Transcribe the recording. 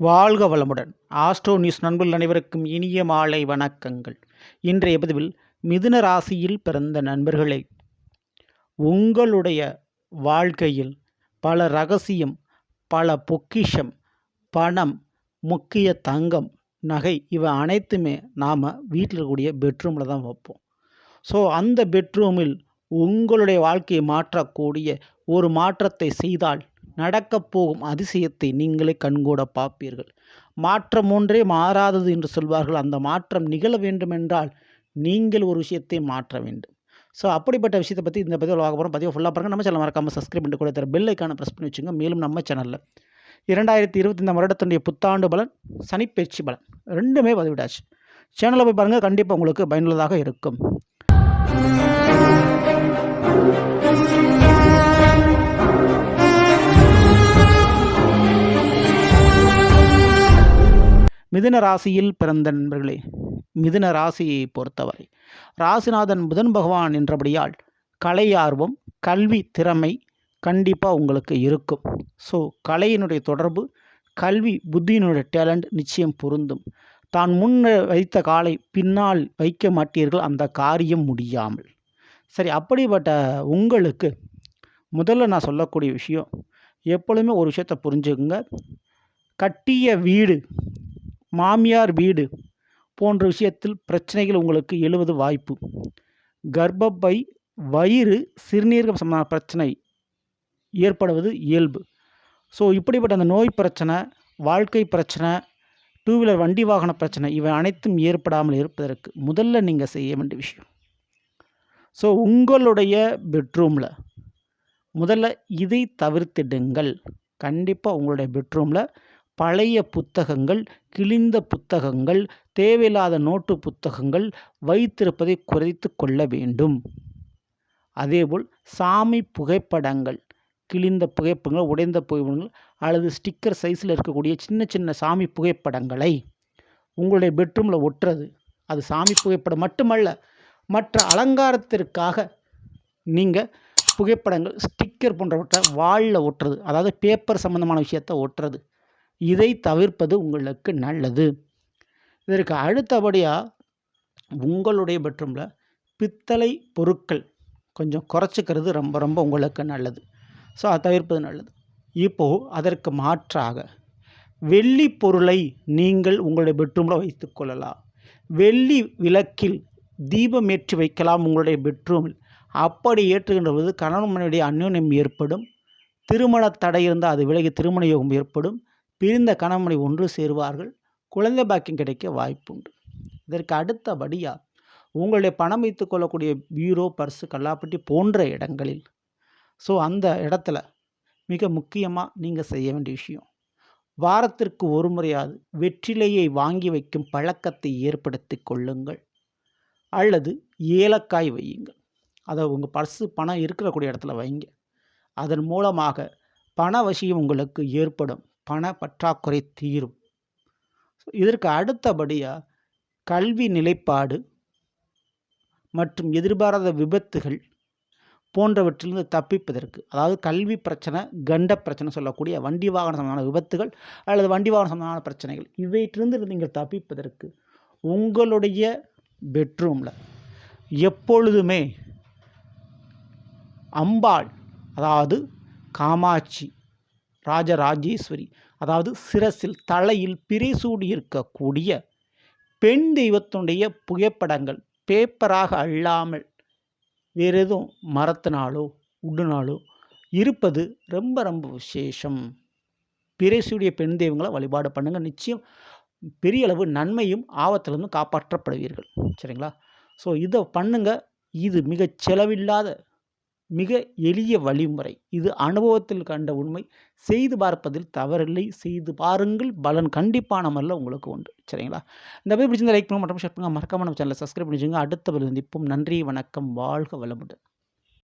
வாழ்க வளமுடன். Astro news நண்பர்கள் அனைவருக்கும் இனிய மாலை வணக்கங்கள். இன்றைய பதிவில் மிதுன ராசியில் பிறந்த நண்பர்களே உங்களுடைய வாழ்க்கையில் பல ரகசியம் பல பொக்கிஷம் பணம் முக்கிய தங்கம் நகை இவை அனைத்துமே நாம் வீட்டில் இருக்கக்கூடிய பெட்ரூமில் தான் வைப்போம். ஸோ அந்த பெட்ரூமில் உங்களுடைய வாழ்க்கையை மாற்றக்கூடிய ஒரு மாற்றத்தை செய்தால் நடக்கப் போகும் அதிசயத்தை நீங்களே கண்கூட பார்ப்பீர்கள். மாற்றம் ஒன்றே மாறாதது என்று சொல்வார்கள். அந்த மாற்றம் நிகழ வேண்டுமென்றால் நீங்கள் ஒரு விஷயத்தை மாற்ற வேண்டும். ஸோ அப்படிப்பட்ட விஷயத்தை பற்றி இந்த பதிவில் பார்க்க போகிறோம் பதிவு ஃபுல்லாக பாருங்கள் நம்ம சேனல் மறக்காமல் சப்ஸ்கிரைப் பண்ணி கூட தர பெல் ஐக்கான ப்ரெஸ் பண்ணி வச்சுங்க. மேலும் நம்ம சேனலில் இரண்டாயிரத்தி இருபத்தி இந்த வருடத்துடைய புத்தாண்டு பலன் சனிப்பயிற்சி பலன் ரெண்டுமே பதிவிடாச்சு சேனலில் போய் பாருங்கள் கண்டிப்பாக உங்களுக்கு பயனுள்ளதாக இருக்கும். மிதுன ராசியில் பிறந்த நண்பர்களே மிதுன ராசியை பொறுத்தவரை ராசிநாதன் புதன் பகவான் என்றபடியால் கலை ஆர்வம் கல்வி திறமை கண்டிப்பாக உங்களுக்கு இருக்கும். ஸோ கலையினுடைய தொடர்பு கல்வி புத்தியினுடைய டேலண்ட் நிச்சயம் பொருந்தும். தான் முன்ன வைத்த காலை பின்னால் வைக்க மாட்டீர்கள் அந்த காரியம் முடியாமல். சரி அப்படிப்பட்ட உங்களுக்கு முதல்ல நான் சொல்லக்கூடிய விஷயம் எப்பொழுதுமே ஒரு விஷயத்தை புரிஞ்சுக்குங்க. கட்டிய வீடு மாமியார் வீடு போன்ற விஷயத்தில் பிரச்சனைகள் உங்களுக்கு எழுவது வாய்ப்பு. கர்ப்பப்பை வயிறு சிறுநீரகம் சம்பந்தமான பிரச்சனை ஏற்படுவது இயல்பு. ஸோ இப்படிப்பட்ட அந்த நோய் பிரச்சனை வாழ்க்கை பிரச்சனை டூ வீலர் வண்டி வாகன பிரச்சனை இவை அனைத்தும் ஏற்படாமல் இருப்பதற்கு முதல்ல நீங்கள் செய்ய வேண்டிய விஷயம். ஸோ உங்களுடைய பெட்ரூமில் முதல்ல இதை தவிர்த்திடுங்கள். கண்டிப்பாக உங்களுடைய பெட்ரூமில் பழைய புத்தகங்கள் கிழிந்த புத்தகங்கள் தேவையில்லாத நோட்டு புத்தகங்கள் வைத்திருப்பதை குறைத்து கொள்ள வேண்டும். அதேபோல் சாமி புகைப்படங்கள் கிழிந்த புகைப்படங்கள் உடைந்த புகைப்படங்கள் அல்லது ஸ்டிக்கர் சைஸில் இருக்கக்கூடிய சின்ன சின்ன சாமி புகைப்படங்களை உங்களுடைய பெட்ரூமில் ஒட்டுறது. அது சாமி புகைப்படம் மட்டுமல்ல மற்ற அலங்காரத்திற்காக நீங்கள் புகைப்படங்கள் ஸ்டிக்கர் போன்றவற்றை வாளில் ஒட்டுறது. அதாவது பேப்பர் சம்மந்தமான விஷயத்தை ஒட்டுறது. இதை தவிர்ப்பது உங்களுக்கு நல்லது. இதற்கு அடுத்தபடியாக உங்களுடைய பெட்ரூமில் பித்தளை பொருட்கள் கொஞ்சம் குறைச்சிக்கிறது ரொம்ப ரொம்ப உங்களுக்கு நல்லது. ஸோ அதை தவிர்ப்பது நல்லது. இப்போது அதற்கு மாற்றாக வெள்ளி பொருளை நீங்கள் உங்களுடைய பெட்ரூமில் வைத்து கொள்ளலாம். வெள்ளி விளக்கில் தீபம் ஏற்றி வைக்கலாம் உங்களுடைய பெட்ரூமில். அப்படி ஏற்றுகின்ற போது கணவன் மனைவிடைய அந்யோன்யம் ஏற்படும். திருமண தடை இருந்தால் அது விலகி திருமண யோகம் ஏற்படும். பிரிந்த கணவனை ஒன்று சேருவார்கள். குழந்தை பாக்கியம் கிடைக்க வாய்ப்புண்டு. இதற்கு அடுத்தபடியாக உங்களுடைய பணம் வைத்து கொள்ளக்கூடிய பீரோ பர்ஸு கல்லாப்பட்டி போன்ற இடங்களில். ஸோ அந்த இடத்துல மிக முக்கியமாக நீங்கள் செய்ய வேண்டிய விஷயம். வாரத்திற்கு ஒரு முறையாவது வெற்றிலையை வாங்கி வைக்கும் பழக்கத்தை ஏற்படுத்தி கொள்ளுங்கள். அல்லது ஏலக்காய் வையுங்கள். அதை உங்கள் பர்ஸு பணம் இருக்கிறக்கூடிய இடத்துல வைங்க. அதன் மூலமாக பண வசியம் உங்களுக்கு ஏற்படும். பண பற்றாக்குறை தீரும் இதற்கு அடுத்தபடியாக கல்வி நிலைப்பாடு மற்றும் எதிர்பாராத விபத்துகள் போன்றவற்றிலிருந்து தப்பிப்பதற்கு அதாவது கல்வி பிரச்சனை கண்ட பிரச்சனை சொல்லக்கூடிய வண்டி வாகன சம்பந்தமான விபத்துகள் அல்லது வண்டி வாகன சம்பந்தமான பிரச்சனைகள் இவற்றிலிருந்து நீங்கள் தப்பிப்பதற்கு உங்களுடைய பெட்ரூமில் எப்பொழுதுமே அம்பாள் அதாவது காமாட்சி ராஜராஜேஸ்வரி. அதாவது சிரசில் தலையில் பிரிசூடி இருக்கக்கூடிய பெண் தெய்வத்தினுடைய புகைப்படங்கள் பேப்பராக அல்லாமல் வேறு எதுவும் மரத்தினாலோ உடுனாலோ இருப்பது ரொம்ப ரொம்ப விசேஷம். பிறைசூடிய பெண் தெய்வங்களை வழிபாடு பண்ணுங்கள் நிச்சயம் பெரிய அளவு நன்மையும் ஆபத்திலிருந்து காப்பாற்றப்படுவீர்கள். சரிங்களா? ஸோ இதை பண்ணுங்கள் இது மிக செலவில்லாத மிக எளிய வழிமுறை. இது அனுபவத்தில் கண்ட உண்மை. செய்து பார்ப்பதில் தவறில்லை. செய்து பாருங்கள். பலன் கண்டிப்பான முறையில் உங்களுக்கு உண்டு. சரிங்களா? இந்த போய் பிடிச்சிருந்த லைக் பண்ணுங்க. மற்றும் ஷேர் பண்ணுங்கள் மறக்காம நம்ம சேனலை சப்ஸ்கிரைப் பண்ணிச்சுங்க அடுத்த சந்திப்போம். நன்றி வணக்கம். வாழ்க வளமுடன்.